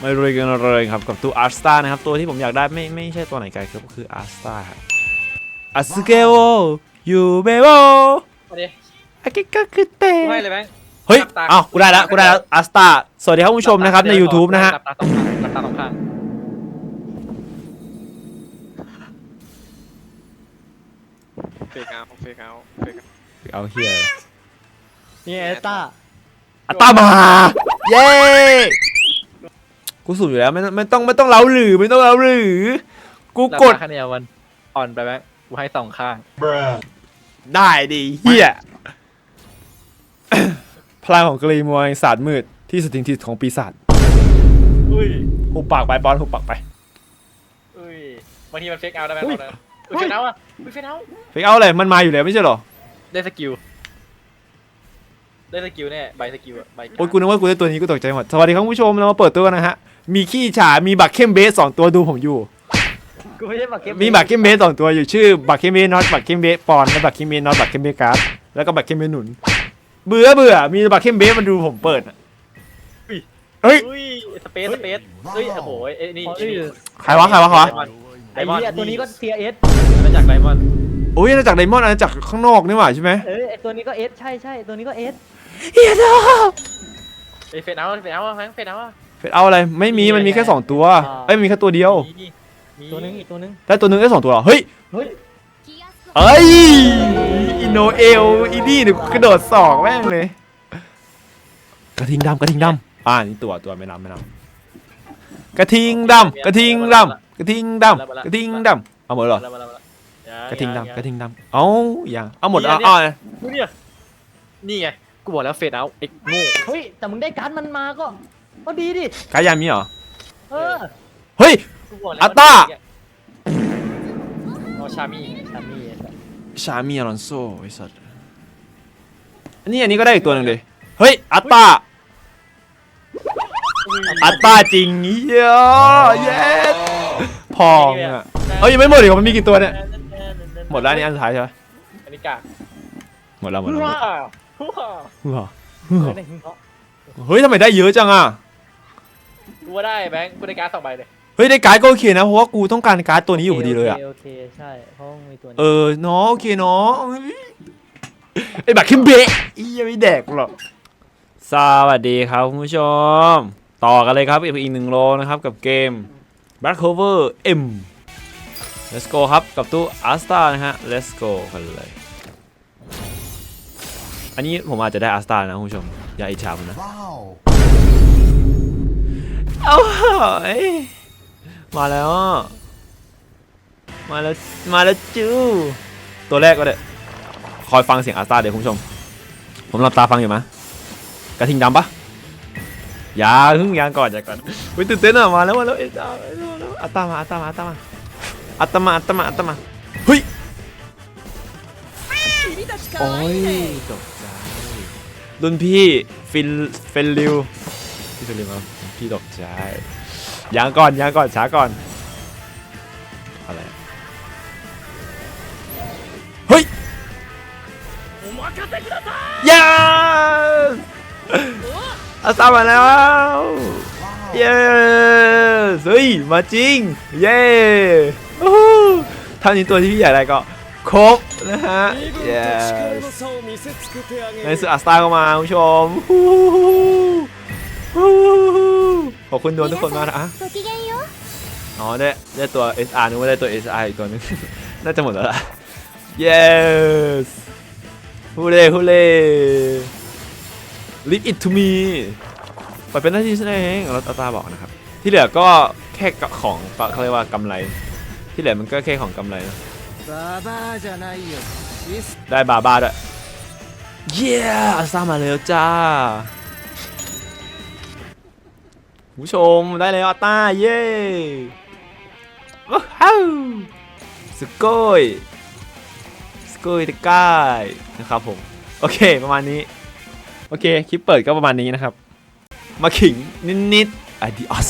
ไม่รวยกันเลยครับกับตัวอาร์สตานะครับ ตัวที่ผมอยากได้ไม่ไม่ใช่ตัวไหนไกลครับก็คืออาร์สตาครับอาสเกโอยูเบโอมาดิอากิกะคือเตกูให้เลยแบงค์เฮ้ยหลับตาอ้าวกูได้แล้วกูได้แล้วอาร์สตาสวัสดีครับคุณผู้ชมนะครับใน YouTube นะฮะหลับตาสองข้างหลับตาสองข้างเฟกเอาเฟกเอาเฟกเอาเอาเฮียนี่เอสตาอัตตามา เย้ กูสูบอยู่แล้วไม่ต้องไม่ต้องไม่ต้องเล้าหรือไม่ต้องเล้าหรือ กูหลับกดตาข้างเดียวมันอ่อนไปแบงค์กูให้สองข้าง ได้ดิเฮียพลังของกรีมวยศาสตร์มืดที่สถิงทิศของปีศาจอุ้ย หุบปากไปบอลหุบปากไป อุ้ยบางทีมันเฟกเอาได้ไหมบอกเลยอุ้ยเฟกเอาอะอุ้ยเฟกเอาเฟกเอาเลยมันมาอยู่แล้วไม่ใช่เหรอได้สกิล ได้สกิลแน่ใบสกิลอะใบโอ้ยกูนึกว่ากูได้ตัวนี้กูตกใจหมดสวัสดีครับคุณผู้ชมเรามาเปิดตัวกันนะฮะ มีขี้ฉามีบักเข้มเบสสองตัวดูผมอยู่ กูไม่ได้บักเก็ตมีบักเข้มเบสสองตัวอยู่ชื่อบักเข้มเบสน็อตบักเข้มเบสปอนและบักเข้มเบสน็อตบักเข้มเบสการ์ดแล้วก็บักเข้มเบสหนุน เบื่อเบื่อมีบักเข้มเบสมันดูผมเปิดอะเฮ้ยอุ้ยสเปซสเปซเฮ้ยโอ้โหไอ้นี่อ๋อไอ้นี่ใครวะใครวะใครวะไดไอ้มอนด์เหี้ยตัวนี้ก็เซียเอสมาจากไดมอนด์โอ้ยอาณาจากไดมอนด์อาณาจากข้างนอกนี่หว่าใช่ไหมเอ้ยไอ้ตัวนี้ก็เอสใช่ใช่ตัวนี้ก็เอสเฮียดอไอ้เฟดเอาเฟดเอาแฟงเฟดเอา เฟดเอาอะไรไม่มีมันมีแค่สองตัวเอ้ยมีแค่ตัวเดียวมีมีตัวนึงอีกตัวนึงได้ตัวหนึงได้สองตัวเหรอเฮ้ยเฮ้ยเอ้ยอินโนเอลอีนี่เดี๋ยวกระโดดสอกแม่งเลยกระทิงดำกระทิงดำอ่านี่ตัวตัวไม่นำไม่นำกระทิงดำกระทิงดำกระทิงดำกระทิงดำเอาหมดเหรอมาแล้วมาแล้วมาแล้วยังกระทิงยัดำกระทิงดำเอ้าอย่างเอาหมดนี่อะไงอ่าดูเนี่ยนี่ไงกูบอกแล้วเฟดเอาเอ็กโง่เฮ้ยแต่มึงได้การ์ดมันมาก็ ก็ดีดิ กายามีเหรอ เออเฮ้ย กูบอกแล้วอัตตา โอชามีชามีไอ้สัสชามีอลอนโซไอ้สัสอันนี้อันนี้ก็ได้อีกตัวหนึ่งเลย เฮ้ย อัตตา อัตตาจริงเหี้ยเย้พองอะเอ้ยยังไม่หมดอีกเหรอมันมีกี่ตัวเนี่ย หมดแล้วอันนี่อันสุดท้ายใช่ไหมอันนี้กากหมดแล้วหมดแล้วหมดว้าแล้ววว้าว เฮ้ยเออได้หิ้งเขาะเฮ้ยทำไมได้เยอะจังอะกู ว่าได้แบงค์กูได้การ์ดสองใบเลยเฮ้ยได้การ์ดก็โอเคนะเพราะว่ากูต้องการการ์ดตัวนี้อยู่พอดีเลยอะโอเคโอเคใช่เพราะมันมีตัวนี้เออเนาะโอเคเนาะไอ้บักคิมเบะอียังไม่แดกหรอกสวัสดีครับคุณผู้ชม ต่อกันเลยครับอีกหนึ่งโลนะครับกับเกม Black Cover M Let's go ครับกับตู้ Asta นะฮะ Let's go กันเลย อันนี้ผมอาจจะได้ Asta นะคุณผู้ชม อย่าอิจฉาผมนะ เอาเฮ้ยมาแล้วอะมาแล้ว มาแล้วจู้ตัวแรกก็ได้คอยฟังเสียงอาร์ตาเดี๋ยวคุณผู้ชม ผมหลับตาฟังอยู่มะกระทิงดำปะอย่าเพิ่งยางก่อนอย่าก่อนวิตื่นเต้นอะมาแล้วมาแล้วเอ็ดอาร์อาร์ตามาอาร์ตามาอาร์ตามาอาร์ตามาอาร์ตามาอาร์ตามาเฮ้ยโอ้ยตกใจรุ่นพี่ฟินเฟนลิว พี่เฟนลิวครับพี่ตกใจยางก่อนยางก่อนช้าก่อนอะไรเฮ้ย yes อาซามาแล้ว yes เฮ้ยมาจริงเย้อู้หูท่านี้ตัวที่พี่ใหญ่ได้ก็ครบนะฮะ yes ในสุดอัสตาก็มาคุณผู้ชมฮู้ฮู้ฮู้ ขอบคุณดวงทุกคนมากนะอะอ๋อได้ได้ตัว SR นึกว่าได้ตัว SR อีกตัวนึง น่าจะหมดแล้วล่ะ yes ฮูเล่ฮูเล่ leave it to me ปเป็นหน้าที่ฉันเองเราตาบอกนะครับ ที่เหลือก็แค่ของเขาเรียกว่ากำไร ที่เหลือมันก็แค่ของกำไรนะได้บาบาด้วยเย้อาซามาเร็วจ้า ผู้ชมได้เลยอาต้าเย้ว้าวสกอยสกอยตะกายนะครับผม โอเคประมาณนี้ โอเค คลิปเปิดก็ประมาณนี้นะครับ มาขิงนิดๆอดิออส